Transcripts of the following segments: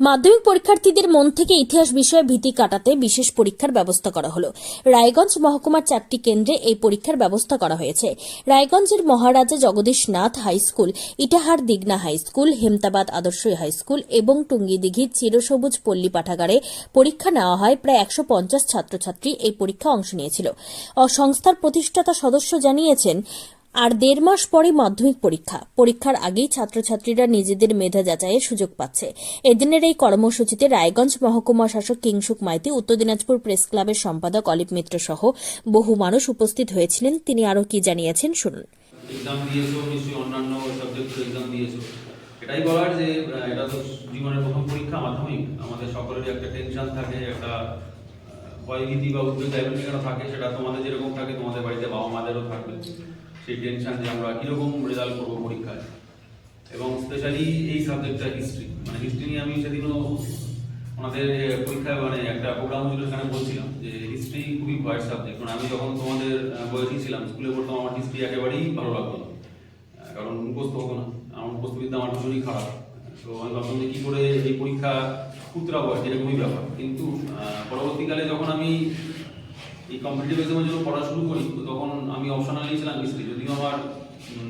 মাধ্যমিক পরীক্ষার্থীদের মন থেকে ইতিহাস বিষয়ে ভীতি কাটাতে বিশেষ পরীক্ষার ব্যবস্থা করা হলো। রায়গঞ্জ মহকুমার চারটি কেন্দ্রে এই পরীক্ষার ব্যবস্থা করা হয়েছে। রায়গঞ্জের Maharaja Jagadish Nath high school, Itahar Digna high school, Hemtabad Adarsh high school এবং টুঙ্গিদিঘির চিরসবুজ পল্লী পাঠাগারে পরীক্ষা নেওয়া হয়। প্রায় একশো পঞ্চাশ ছাত্রছাত্রী এই পরীক্ষা অংশ নিয়েছিল। সংস্থার প্রতিষ্ঠাতা সদস্য জানিয়েছেন আর দেড় মাস পরে মাধ্যমিক পরীক্ষা। পরীক্ষার আগেই ছাত্রছাত্রীরা নিজেদের মেধা যাচাইয়ের সুযোগ পাচ্ছে। এদিনের এই কর্মসূচিতে রায়গঞ্জ মহকুমা শাসক কিংসুক মাইতি, উত্তর দিনাজপুর প্রেস ক্লাবের সম্পাদক অলিপ মিত্র সহ বহু মানুষ উপস্থিত হয়েছিলেন। তিনি আরও কি জানিয়েছেন শুনুন। এটাই বলার যে এটা তো জীবনের প্রথম পরীক্ষা, মাধ্যমিক। আমাদের সকলেরই একটা টেনশন থাকে, একটা ভয়ভীতি বা উদ্বেগ থাকে, সেটা তোমাদের যেরকম থাকে, তোমাদের বাড়িতে বাবা মাদেরও থাকবে। সেই টেনশন যে আমরা কীরকম রেজাল্ট করব পরীক্ষায়। এবং স্পেশালি এই সাবজেক্টটা হিস্ট্রি মানে হিস্ট্রি নিয়ে আমি সেদিনও ওনাদের পরীক্ষায় মানে একটা প্রোগ্রাম হয়েছিল সেখানে বলছিলাম যে হিস্ট্রি খুবই ভয়ের সাবজেক্ট মানে আমি যখন তোমাদের বয়সী ছিলাম স্কুলে পড়তাম আমার হিস্ট্রি একেবারেই ভালো লাগতো না। কারণ মুখস্থ হতো না। আমার মুখস্থ বিদ্যা আমার ভীষণই খারাপ। তো আমি ভাবতাম যে কী করে এই পরীক্ষা উত্তরাবো আর কি, এরকমই ব্যাপার। কিন্তু পরবর্তীকালে যখন আমি এই কম্পিটিটিভ এক্সামের জন্য পড়া শুরু করি তখন আমি অপশনাল নিয়েছিলাম হিস্ট্রি যদিও আমার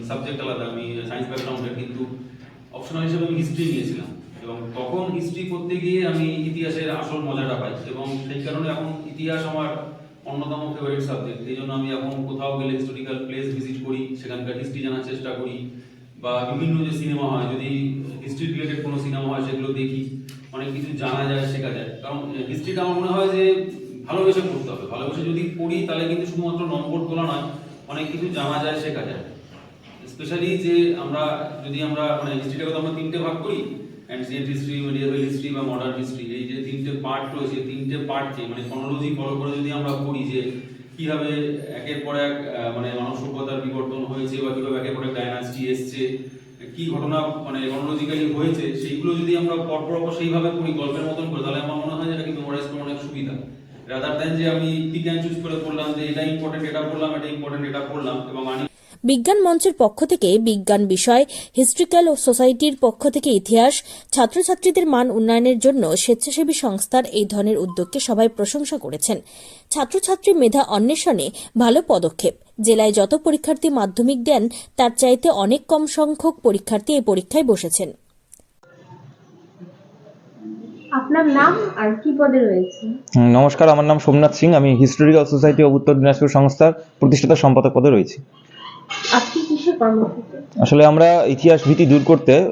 সাবজেক্ট আলাদা, আমি সায়েন্স ব্যাকগ্রাউন্ডের কিন্তু অপশনাল হিসেবে আমি হিস্ট্রি নিয়েছিলাম। এবং তখন হিস্ট্রি করতে গিয়ে আমি ইতিহাসের আসল মজাটা পাই, এবং সেই কারণে এখন ইতিহাস আমার অন্যতম ফেভারিট সাবজেক্ট এই জন্য আমি এখন কোথাও গেলে হিস্টোরিক্যাল প্লেস ভিজিট করি, সেখানকার হিস্ট্রি জানার চেষ্টা করি, বা বিভিন্ন যে সিনেমা হয়, যদি হিস্ট্রি রিলেটেড কোনো সিনেমা হয়, সেগুলো দেখি, অনেক কিছু জানা যায়, শেখা যায়। কারণ হিস্ট্রিটা আমার মনে হয় যে ভালোবেসে পড়তে হবে। ভালোবেসে যদি পড়ি, তাহলে কিন্তু শুধুমাত্র নম্বর তোলা নয়, অনেক কিছু জানা যায়, শেখা যায়। স্পেশালি যে আমরা, যদি আমরা মানে হিস্ট্রিটাকে তো আমরা তিনটে ভাগ করি অ্যান্সিয়েন্ট হিস্ট্রি মিডিয়াল হিস্ট্রি বা মডার্ন হিস্ট্রি এই যে তিনটে পার্ট রয়েছে, তিনটে পার্টকে মানে ক্রনোলজি ফলো করে যদি আমরা পড়ি যে, কীভাবে একের পর এক মানে মানব সভ্যতার বিবর্তন হয়েছে বা কীভাবে একের পর এক ডায়নাস্টি এসছে, কি ঘটনা মানে ক্রনোলজিক্যালি হয়েছে, সেইগুলো যদি আমরা পরপর পর সেইভাবে পড়ি, গল্পের মতন করে, তাহলে আমার মনে হয় যে এটা কিন্তু মেমোরাইজ অনেক সুবিধা। বিজ্ঞান মঞ্চের পক্ষ থেকে বিজ্ঞান বিষয়, হিস্ট্রিক্যাল ও সোসাইটির পক্ষ থেকে ইতিহাস, ছাত্রছাত্রীদের মান উন্নয়নের জন্য স্বেচ্ছাসেবী সংস্থার এই ধরনের উদ্যোগকে সবাই প্রশংসা করেছেন। ছাত্রছাত্রী মেধা অন্বেষণে ভালো পদক্ষেপ। জেলায় যত পরীক্ষার্থী মাধ্যমিক দেন, তার চাইতে অনেক কম সংখ্যক পরীক্ষার্থী এই পরীক্ষায় বসেছেন। আপনার নাম আর কি পদে রয়েছে? নমস্কার আমার নাম সোমনাথ সিং। আমি হিস্টোরিক্যাল সোসাইটি অব উত্তর দিনাজপুর সংস্থার প্রতিষ্ঠাতা সম্পাদক পদে রয়েছি। আজকে কিসের কর্মসূচি আসলে আমরা ইতিহাস ভীতি দূর করতে আহ,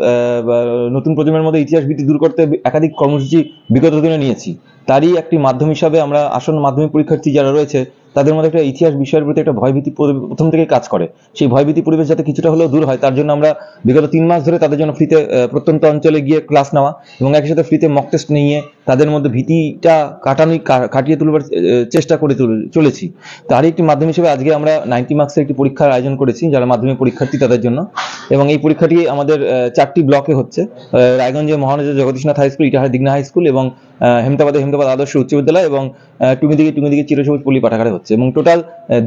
নতুন প্রজন্মের মধ্যে ইতিহাস ভীতি দূর করতে একাধিক কর্মসূচি বিগত দিনে নিয়েছি। তারই একটি মাধ্যম হিসাবে আমরা আসন্ন মাধ্যমিক পরীক্ষার্থী যারা রয়েছে তাদের মধ্যে একটা ইতিহাস বিষয়ের প্রতি একটা ভয়ভীতি প্রথম থেকে কাজ করে। সেই ভয়ভীতি পরিবেশ যাতে কিছুটা হলেও দূর হয় তার জন্য আমরা বিগত তিন মাস ধরে তাদের জন্য ফ্রিতে প্রত্যন্ত অঞ্চলে গিয়ে ক্লাস নেওয়া এবং একই সাথে ফ্রিতে মক টেস্ট নিয়ে তাদের মধ্যে ভীতিটা কাটানোই কা- কাটিয়ে তুলবার চেষ্টা করে চলেছি। তারই একটি মাধ্যম হিসেবে আজকে আমরা নাইনটি মার্কসের একটি পরীক্ষার আয়োজন করেছি যারা মাধ্যমিক পরীক্ষার্থী তাদের জন্য। এবং এই পরীক্ষাটি আমাদের চারটি ব্লকে হচ্ছে আহ, রায়গঞ্জে Maharaja Jagadishnath high school Itahar Digna high school এবং হেমতাবাদে হেমতাবাদ আদর্শ উচ্চ বিদ্যালয় এবং টুমিদিকে টুমিদিকে চিরসবুজ পল্লী পাঠাগারে হচ্ছে এবং টোটাল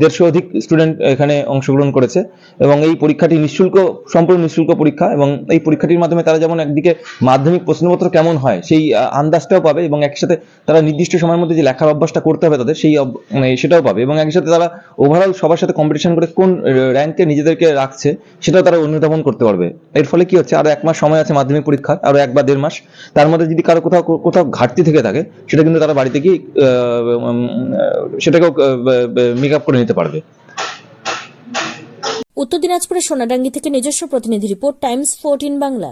দেড়শো অধিক স্টুডেন্ট এখানে অংশগ্রহণ করেছে এবং এই পরীক্ষাটি নিঃশুল্ক, সম্পূর্ণ নিঃশুল্ক পরীক্ষা এবং এই পরীক্ষাটির মাধ্যমে তারা যেমন একদিকে মাধ্যমিক প্রশ্নপত্র কেমন হয়, সেই আন্দাজটাও পাবে এবং একই সাথে তারা নির্দিষ্ট সময়ের মধ্যে যে লেখার অভ্যাসটা করতে হবে তাদের সেই মানে সেটাও পাবে এবং একই সাথে তারা ওভারঅল সবার সাথে কম্পিটিশন করে কোন র্যাঙ্কে নিজেদেরকে রাখছে সেটাও তারা অনুধাবন করতে পারবে। এর ফলে কি হচ্ছে? আরও এক মাস সময় আছে মাধ্যমিক পরীক্ষার, আরও এক বা দেড় মাস। তার মধ্যে যদি কারও কোথাও কোথাও ঘাটতি থেকে থাকে, সেটা কিন্তু তারা বাড়িতে গিয়ে সেটাকেও মেক আপ করে নিতে পারবে। উত্তর দিনাজপুরের সোনাডাঙ্গি থেকে নিজস্ব প্রতিনিধি report, Times fourteen Bangla.